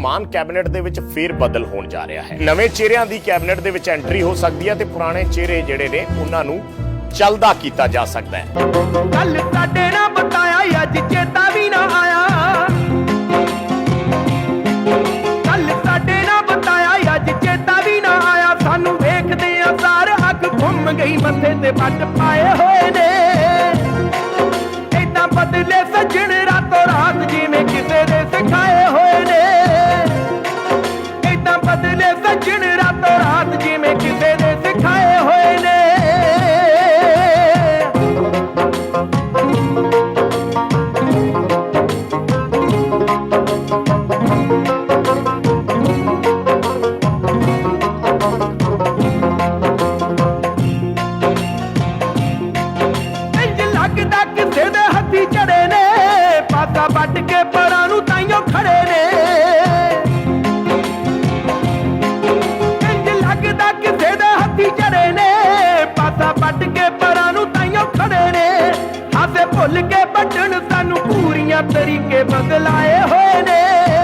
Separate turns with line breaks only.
ਮਾਨ cabinet ਦੇ ਵਿੱਚ ਫੇਰ ਬਦਲ ਹੋਣ ਜਾ ਰਿਹਾ ਹੈ। ਨਵੇਂ ਚਿਹਰਿਆਂ ਦੀ ਕੈਬਨਿਟ ਦੇ ਵਿੱਚ ਐਂਟਰੀ ਹੋ ਸਕਦੀ ਹੈ ਤੇ ਪੁਰਾਣੇ ਚਿਹਰੇ ਜਿਹੜੇ ਨੇ, ਉਹਨਾਂ ਨੂੰ ਚੱਲਦਾ ਕੀਤਾ ਜਾ ਸਕਦਾ ਹੈ।
ਕੱਲ ਸਾਡੇ ਨਾ ਬਤਾਇਆ ਅੱਜ ਚੇਤਾ ਵੀ ਨਾ ਆਇਆ। ਕੱਲ ਸਾਡੇ ਨਾ ਬਤਾਇਆ ਅੱਜ ਚੇਤਾ ਵੀ ਨਾ ਆਇਆ। ਸਾਨੂੰ ਵੇਖਦੇ ਆ, ਸਾਰ ਅੱਗ ਘੁੰਮ ਗਈ, ਮੱਥੇ ਤੇ ਵੱਟ ਪਾਏ ਹੋਏ ਨੇ। ਸੱਜਣ ਰਾਤੋਂ ਰਾਤ ਜਿਵੇਂ ਕਿਸੇ ਦੇ ਸਿਖਾਏ ਹੋਏ ਨੇ। ਲੱਗਦਾ ਕਿਸੇ ਦੇ ਹੱਥੀ ਚੜੇ ਨੇ, ਪਾਸਾ ਵੱਟ ਹਾਸੇ ਭੁੱਲ ਸਾਨੂੰ ਪੂਰੀਆਂ ਤਰੀਕੇ ਬਦਲਾਏ ਹੋਏ ਨੇ।